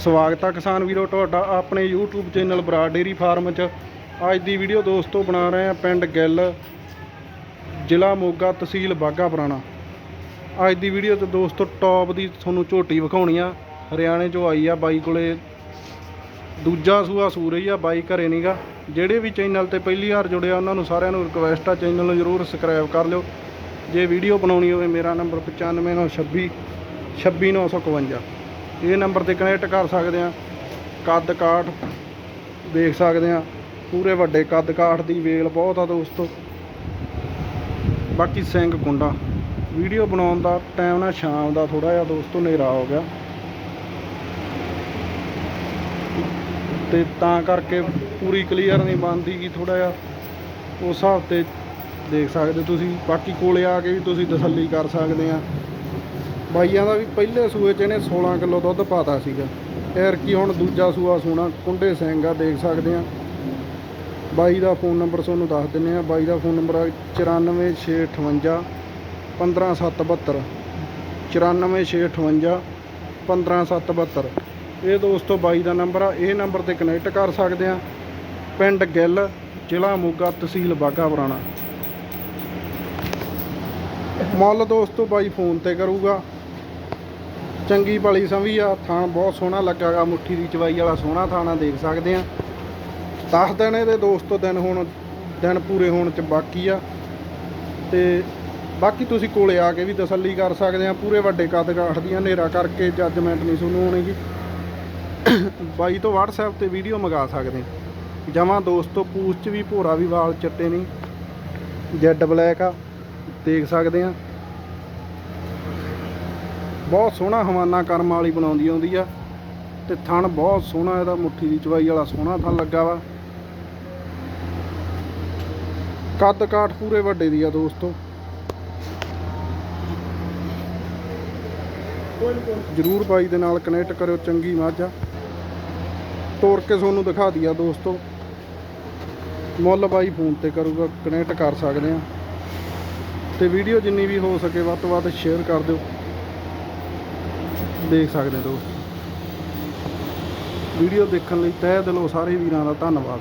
ਸਵਾਗਤ ਆ ਕਿਸਾਨ ਵੀਰੋ ਤੁਹਾਡਾ ਆਪਣੇ YouTube channel Brar dairy farm 'ਚ। ਅੱਜ ਦੀ ਵੀਡੀਓ ਦੋਸਤੋ ਬਣਾ ਰਹੇ ਆ ਪਿੰਡ ਗਿੱਲ, ਜ਼ਿਲ੍ਹਾ ਮੋਗਾ ਤਹਿਸੀਲ ਬਾਗਾ ਪੁਰਾਣਾ। ਅੱਜ ਦੀ ਵੀਡੀਓ 'ਤੇ ਦੋਸਤੋ ਟੌਪ ਦੀ ਤੁਹਾਨੂੰ ਝੋਟੀ ਵਿਖਾਉਣੀ ਆ। ਹਰਿਆਣੇ 'ਚੋਂ ਆਈ ਆ ਬਾਈ ਕੋਲੇ। ਦੂਜਾ ਸੂਆ ਸੂ ਰਹੀ ਆ ਬਾਈ ਘਰੇ ਨਹੀਂਗਾ ਜਿਹੜੇ ਵੀ ਚੈਨਲ ਤੇ ਪਹਿਲੀ ਵਾਰ ਜੁੜਿਆ ਉਹਨਾਂ ਨੂੰ ਸਾਰਿਆਂ ਨੂੰ ਰਿਕਵੈਸਟ ਆ ਚੈਨਲ ਨੂੰ ਜਰੂਰ ਸਬਸਕ੍ਰਾਈਬ ਕਰ ਲਿਓ। ਜੇ ਵੀਡੀਓ ਬਣਾਉਣੀ ਹੋਵੇ, ਮੇਰਾ ਨੰਬਰ 95926 26951 ਇਹ ਨੰਬਰ ਤੇ ਕਨੈਕਟ ਕਰ ਸਕਦੇ ਆ। ਕੱਦ ਕਾਠ ਦੇਖ ਸਕਦੇ ਆ। ਪੂਰੇ ਵੱਡੇ ਕੱਦ ਕਾਠ ਦੀ ਵੇਲ ਬਹੁਤ ਆ ਦੋਸਤੋ। ਬਾਕੀ ਸਿੰਘ ਕੁੰਡਾ। ਵੀਡੀਓ ਬਣਾਉਣ ਦਾ ਟਾਈਮ ਨਾ ਸ਼ਾਮ ਦਾ ਥੋੜਾ ਜਿਹਾ ਦੋਸਤੋ, ਹਨੇਰਾ ਹੋ ਗਿਆ। ਤੇ ਤਾਂ ਕਰਕੇ ਪੂਰੀ ਕਲੀਅਰ ਨਹੀਂ ਬਣਦੀ ਕਿ ਥੋੜਾ ਜਿਹਾ ਉਸ ਹਿਸਾਬ ਤੇ ਦੇਖ ਸਕਦੇ ਤੁਸੀਂ। ਬਾਕੀ ਕੋਲੇ ਆ ਕੇ ਵੀ ਤੁਸੀਂ ਤਸੱਲੀ ਕਰ ਸਕਦੇ ਆ। ਬਾਈਆਂ ਦਾ ਵੀ ਪਹਿਲੇ ਸੂਏ 'ਚ ਇਹਨੇ 16 ਕਿਲੋ ਦੁੱਧ ਪਾਤਾ ਸੀਗਾ। ਐਰ ਕੀ ਹੁਣ ਦੂਜਾ ਸੂਆ ਸੂਣਾ ਕੁੰਡੇ ਸਿੰਘ ਆ, ਦੇਖ ਸਕਦੇ ਆ। ਬਾਈ ਦਾ ਫੋਨ ਨੰਬਰ ਤੁਹਾਨੂੰ ਦੱਸ ਦਿੰਨੇ ਆ। ਬਾਈ ਦਾ ਫੋਨ ਨੰਬਰ ਆ 94658 15772 94658 15772 ਇਹ ਦੋਸਤੋ ਬਾਈ ਦਾ ਨੰਬਰ ਆ। ਇਹ ਨੰਬਰ ਤੇ ਕਨੈਕਟ ਕਰ ਸਕਦੇ ਆ। ਪਿੰਡ ਗਿੱਲ, ਜ਼ਿਲ੍ਹਾ ਮੋਗਾ, ਤਹਿਸੀਲ ਬਾਗਾ ਪੁਰਾਣਾ। ਮੁੱਲ ਦੋਸਤੋ ਬਾਈ ਫੋਨ ਤੇ ਕਰੂਗਾ। ਚੰਗੀ ਭਲੀ ਸੰਵੀ ਆ ਥਾਣ ਬਹੁਤ ਸੋਹਣਾ ਲੱਗਾਗਾ, ਮੁੱਠੀ ਦੀ ਚਵਾਈ ਵਾਲਾ ਸੋਹਣਾ ਥਾਣਾ ਦੇਖ ਸਕਦੇ ਆ। 10 ਦਿਨ ਇਹਦੇ ਦੋਸਤੋ ਦਿਨ ਹੁਣ, ਦਿਨ ਪੂਰੇ ਹੋਣ ਚ ਬਾਕੀ ਆ। ਤੇ ਬਾਕੀ ਤੁਸੀਂ ਕੋਲੇ ਆ ਕੇ ਵੀ ਤਸੱਲੀ ਕਰ ਸਕਦੇ ਆ, ਪੂਰੇ ਵੱਡੇ ਕੱਦ ਕਾਠ ਹਨੇਰਾ ਕਰਕੇ ਜੱਜਮੈਂਟ ਨਹੀਂ ਤੁਹਾਨੂੰ ਹੋਣੀਗੀ ਬਾਈ ਤੋਂ WhatsApp ਤੇ ਵੀਡੀਓ ਮੰਗਾ ਸਕਦੇ। ਜਮਾਂ ਦੋਸਤੋ ਪੂਛ ਚ ਵੀ ਭੋਰਾ ਵੀ ਵਾਲ ਚਿੱਟੇ ਨਹੀਂ। ਜੈਡ ਬਲੈਕ ਆ, ਦੇਖ ਸਕਦੇ ਆ। ਬਹੁਤ ਸੋਹਣਾ ਹਵਾਨਾ ਕਰਮ ਵਾਲੀ ਬਣਾਉਂਦੀ ਆਉਂਦੀ ਆ ਤੇ ਥਣ ਬਹੁਤ ਸੋਹਣਾ ਇਹਦਾ, ਮੁੱਠੀ ਦੀ ਚਵਾਈ ਵਾਲਾ ਸੋਹਣਾ ਥਣ ਲੱਗਾ ਵਾ। ਕੱਦ ਕਾਠ ਪੂਰੇ ਵੱਡੇ ਦੀ ਆ ਦੋਸਤੋ। ਜਰੂਰ ਬਾਈ ਦੇ ਨਾਲ ਕਨੈਕਟ ਕਰਿਓ, ਚੰਗੀ ਮੱਝ ਆ। ਤੋੜ ਕੇ ਤੁਹਾਨੂੰ ਦਿਖਾ ਦਿਆ ਦੋਸਤੋ। ਮੁੱਲ ਬਾਈ ਫੋਨ ਤੇ ਕਰੂਗਾ ਕਨੈਕਟ ਕਰ ਸਕਦੇ ਆ। ਤੇ ਵੀਡੀਓ ਜਿੰਨੀ ਵੀ ਹੋ ਸਕੇ ਵੱਧ ਤੋਂ ਵੱਧ ਸ਼ੇਅਰ ਕਰ ਦਿਓ। ਦੇਖ ਸਕਦੇ ਹੋ। ਵੀਡੀਓ ਦੇਖਣ ਲਈ ਤਹਿ ਦਿਲੋਂ ਸਾਰੇ ਵੀਰਾਂ ਦਾ ਧੰਨਵਾਦ।